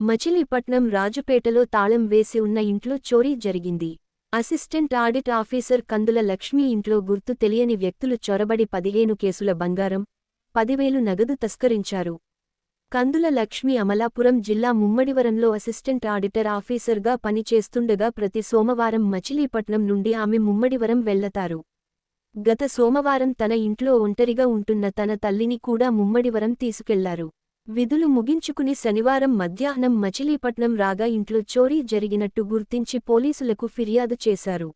మచిలీపట్నం రాజుపేటలో తాళం వేసి ఉన్న ఇంట్లో చోరీ జరిగింది. Assistant audit officer Kandula Lakshmi ఇంట్లో గుర్తు తెలియని వ్యక్తులు చొరబడి పదిహేను కేసుల బంగారం పదివేలు నగదు తస్కరించారు. కందుల లక్ష్మి అమలాపురం జిల్లా ముమ్మడివరంలో అసిస్టెంట్ ఆడిటర్ ఆఫీసర్గా పనిచేస్తుండగా ప్రతి సోమవారం మచిలీపట్నం నుండి ఆమె ముమ్మడివరం వెళ్ళతారు. గత సోమవారం తన ఇంట్లో ఒంటరిగా ఉంటున్న తన తల్లిని కూడా ముమ్మడివరం తీసుకెళ్ళారు. విధులు ముగించుకుని శనివారం మధ్యాహ్నం మచిలీపట్నం రాగా ఇంట్లో చోరీ జరిగినట్టు గుర్తించి పోలీసులకు ఫిర్యాదు చేశారు.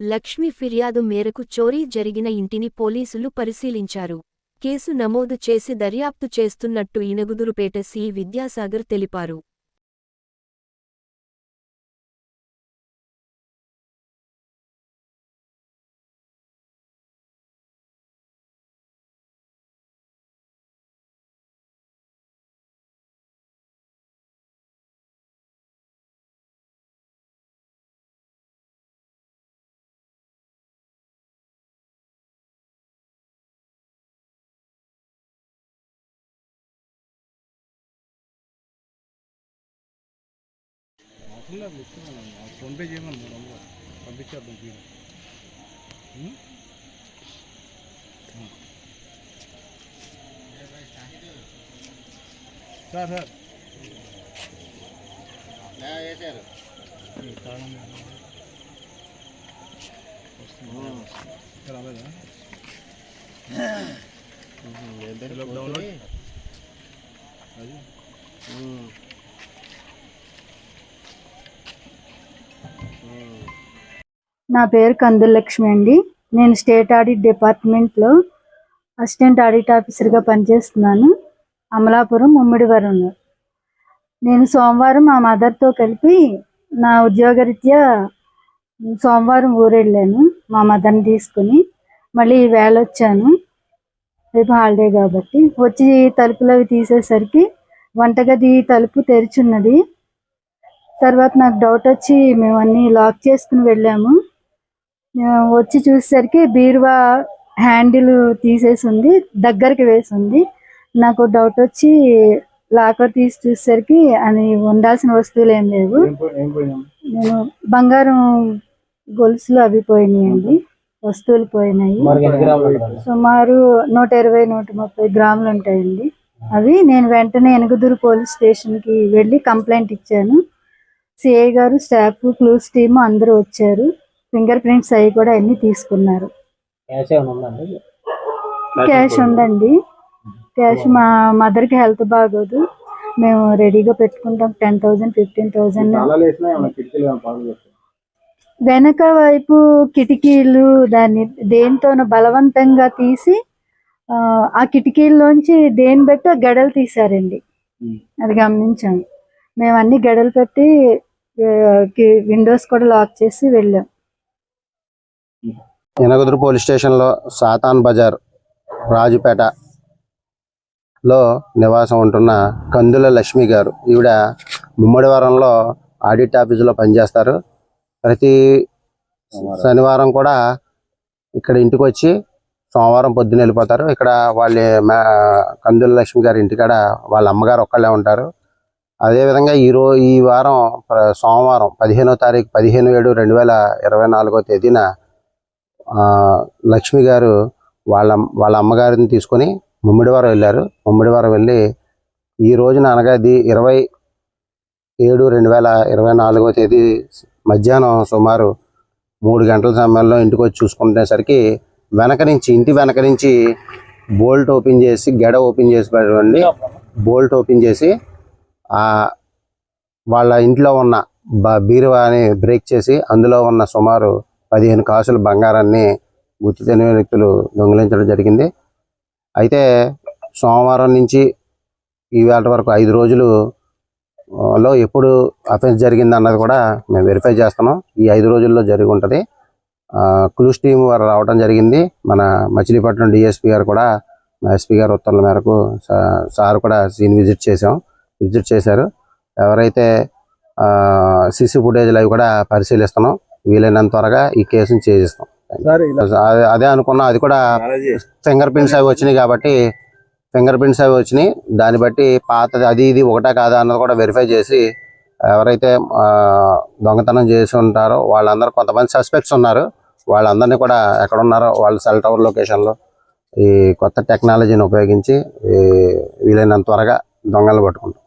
లక్ష్మి ఫిర్యాదు మేరకు చోరీ జరిగిన ఇంటిని పోలీసులు పరిశీలించారు. కేసు నమోదు చేసి దర్యాప్తు చేస్తున్నట్టు ఇనగుదురుపేట సి విద్యాసాగర్ తెలిపారు. లేదు ఇస్తున్నాను ఫోన్పే చేయమని మూడు పంపించేద్దాం? ఉం. Sir sir. వస్తుందా? రాలేదా? డౌన్లోడ్ అది? నా పేరు కందులక్ష్మి అండి. నేను స్టేట్ ఆడిట్ డిపార్ట్మెంట్లో అసిస్టెంట్ ఆడిట్ ఆఫీసర్గా పనిచేస్తున్నాను. అమలాపురం ముమ్మిడివరం నేను సోమవారం మా మదర్తో కలిపి నా ఉద్యోగరీత్యా సోమవారం ఊరెళ్ళాను మా మదర్ని తీసుకుని. మళ్ళీ వేళ వచ్చాను. రేపు హాలిడే కాబట్టి. వచ్చి తలుపులు అవి తీసేసరికి వంటగది తలుపు తెరిచున్నది. తర్వాత నాకు డౌట్ వచ్చి మేము అన్నీ లాక్ చేసుకుని వెళ్ళాము. వచ్చి చూసేసరికి బీరువా హ్యాండిల్ తీసేసి ఉంది దగ్గరికి వేసి ఉంది నాకు డౌట్ వచ్చి లాకర్ తీసి చూసేసరికి అది ఉండాల్సిన వస్తువులు ఏం లేవు. నేను బంగారం గొలుసులు అవి పోయినాయండి వస్తువులు పోయినాయి. సుమారు నూట ఇరవై నూట ముప్పై గ్రాములు ఉంటాయండి. అవి నేను వెంటనే ఎనుగుదూరు పోలీస్ స్టేషన్కి వెళ్ళి కంప్లైంట్ ఇచ్చాను. సిఐ గారు స్టాఫ్ క్లూస్ టీమ్ అందరూ వచ్చారు. ఫింగర్ ప్రింట్స్ అవి కూడా అన్ని తీసుకున్నారు. క్యాష్ ఉందండి. క్యాష్ మా మదర్కి హెల్త్ బాగోదు. మేము రెడీగా పెట్టుకుంటాం. టెన్ థౌజండ్ ఫిఫ్టీన్ థౌజండ్ వెనక వైపు కిటికీలు దాన్ని దేనితోనో బలవంతంగా తీసి ఆ, కిటికీల్లోంచి దేని బట్టి ఆ గడలు తీసారండి. అది గమనించాము. మేము అన్ని గడలు పెట్టి విండోస్ కూడా లాక్ చేసి వెళ్ళాం. ఎనగదురు పోలీస్ స్టేషన్లో సాతాన్ బజార్ రాజుపేట లో నివాసం ఉంటున్న కందుల లక్ష్మి గారు. ఈవిడ ముమ్మడివారంలో ఆడిట్ ఆఫీసులో పనిచేస్తారు. ప్రతి శనివారం కూడా ఇక్కడ ఇంటికి వచ్చి సోమవారం పొద్దున్న వెళ్ళిపోతారు. ఇక్కడ వాళ్ళ కందుల లక్ష్మి గారి ఇంటికాడ వాళ్ళ అమ్మగారు ఒక్కళ్ళే ఉంటారు. అదేవిధంగా ఈ ఈ వారం సోమవారం పదిహేనో తారీఖు పదిహేను ఏడు రెండు వేల ఇరవై నాలుగో తేదీన లక్ష్మి గారు వాళ్ళ వాళ్ళ అమ్మగారిని తీసుకొని ముమ్మిడివారం వెళ్ళారు. ముమ్మిడివారం వెళ్ళి ఈ రోజున అనగా ఇది ఇరవై ఏడు రెండు వేల ఇరవై నాలుగో తేదీ మధ్యాహ్నం సుమారు మూడు గంటల సమయంలో ఇంటికి వచ్చి చూసుకునేసరికి వెనక నుంచి ఇంటి వెనక నుంచి బోల్ట్ ఓపెన్ చేసి గెడ ఓపెన్ చేసి పెట్టండి బోల్ట్ ఓపెన్ చేసి వాళ్ళ ఇంట్లో ఉన్న బీరువాని బ్రేక్ చేసి అందులో ఉన్న సుమారు పదిహేను కాసుల బంగారాన్ని గుర్తు తెలియని వ్యక్తులు దొంగిలించడం జరిగింది. అయితే సోమవారం నుంచి ఈవేళ వరకు ఐదు రోజులు లో ఎప్పుడు అఫెన్స్ జరిగింది అన్నది కూడా మేము వెరిఫై చేస్తున్నాం. ఈ ఐదు రోజుల్లో జరిగి ఉంటుంది. క్లూస్ టీం వారు రావడం జరిగింది. మన మచిలీపట్నం డిఎస్పీ గారు కూడా ఎస్పీ గారు ఉత్తర్వుల మేరకు సార్ కూడా సీన్ విజిట్ చేసాం విజిట్ చేశారు. ఎవరైతే సిసి ఫుటేజ్లు అవి కూడా పరిశీలిస్తున్నాం. వీలైనంత త్వరగా ఈ కేసును చేసిస్తాం అదే- అనుకున్నా అది కూడా ఫింగర్ ప్రింట్స్ అవి వచ్చినాయి కాబట్టి ఫింగర్ ప్రింట్స్ అవి వచ్చినాయి. దాన్ని బట్టి పాతది అది ఇది ఒకటా కాదా అన్నది కూడా వెరిఫై చేసి ఎవరైతే దొంగతనం చేసి ఉంటారో వాళ్ళందరూ కొంతమంది సస్పెక్ట్స్ ఉన్నారు. వాళ్ళందరినీ కూడా ఎక్కడ ఉన్నారో వాళ్ళ సెల్ టవర్ లొకేషన్లో ఈ కొత్త టెక్నాలజీని ఉపయోగించి వీలైనంత త్వరగా దొంగలు పట్టుకుంటాం.